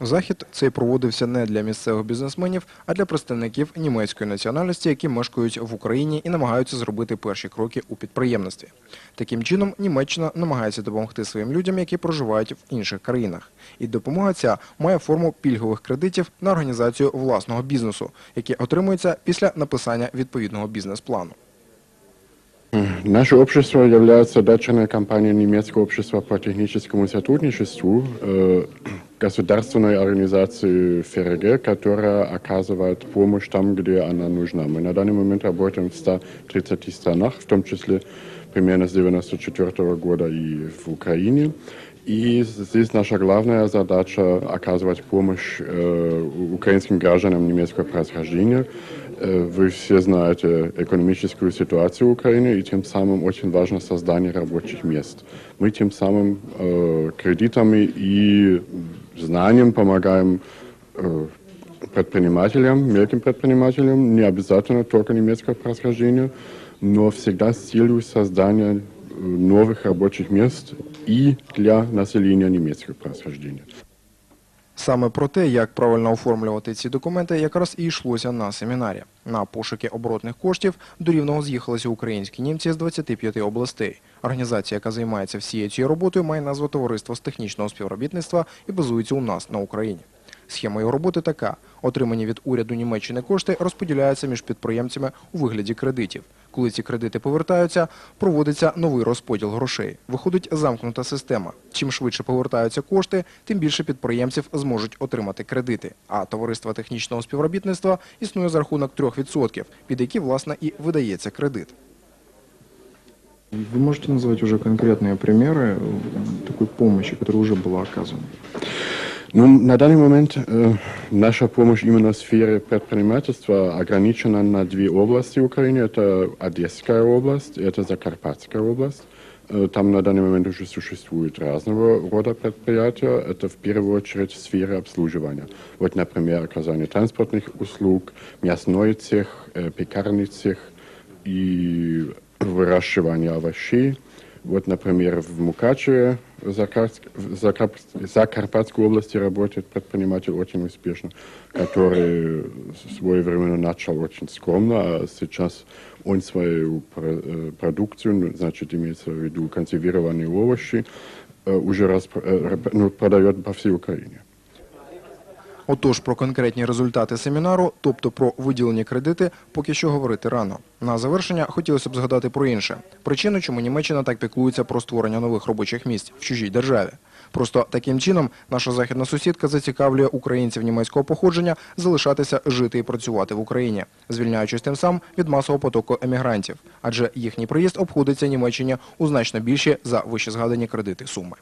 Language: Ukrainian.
Захід цей проводився не для місцевих бізнесменів, а для представників німецької національності, які мешкають в Україні і намагаються зробити перші кроки у підприємництві. Таким чином, Німеччина намагається допомогти своїм людям, які проживають в інших країнах. І допомога ця має форму пільгових кредитів на організацію власного бізнесу, які отримуються після написання відповідного бізнес-плану. Наше общество является дочерной компанией немецкого общества по техническому сотрудничеству, э, государственной организации ФРГ, которая оказывает помощь там, где она нужна. Мы на данный момент работаем в 130 странах, в том числе примерно с 1994 года и в Украине. И здесь наша главная задача оказывать помощь э, украинским гражданам немецкого происхождения. Э, Вы все знаете экономическую ситуацию Украины, и тем самым очень важно создание рабочих мест. Мы тем самым э, кредитами и знанием помогаем э, предпринимателям, мелким предпринимателям, не обязательно только немецкого происхождения, но всегда с целью создания э, новых рабочих мест и для населения немецкого происхождения. Саме про те, як правильно оформлювати ці документи, якраз і йшлося на семінарі. На пошуки оборотних коштів до Рівного з'їхалися українські німці з 25 областей. Організація, яка займається всією цією роботою, має назву Товариство з технічного співробітництва і базується у нас на Україні. Схема його роботи така: отримані від уряду Німеччини кошти розподіляються між підприємцями у вигляді кредитів. Коли ці кредити повертаються, проводиться новий розподіл грошей. Виходить замкнута система. Чим швидше повертаються кошти, тим більше підприємців зможуть отримати кредити. А товариство технічного співробітництва існує за рахунок 3%, під які власне і видається кредит. Вы можете назвать уже конкретные примеры э, такой помощи, которая уже была оказана? Ну, на данный момент э, наша помощь именно в сфере предпринимательства ограничена на две области Украины. Это Одесская область это Закарпатская область. Э, Там на данный момент уже существуют разного рода предприятия. Это в первую очередь сфера обслуживания. Вот, например, оказание транспортных услуг, мясной цех, э, пекарный цех и выращивание овощей. Вот, например, в Мукачеве, в Закарск- в Закарп- Закарпатской области работает предприниматель очень успешно, который своевременно начал очень скромно, а сейчас он свою э, продукцию, ну, значит, имеется в виду консервированные овощи, э, уже распро- э, ну, продает по всей Украине. Отож, про конкретні результати семінару, тобто про виділені кредити, поки що говорити рано. На завершення хотілося б згадати про інше. Причину, чому Німеччина так піклується про створення нових робочих місць в чужій державі. Просто таким чином наша західна сусідка зацікавлює українців німецького походження залишатися жити і працювати в Україні, звільняючись тим самим від масового потоку емігрантів. Адже їхній приїзд обходиться Німеччині у значно більші за вище згадані кредити суми.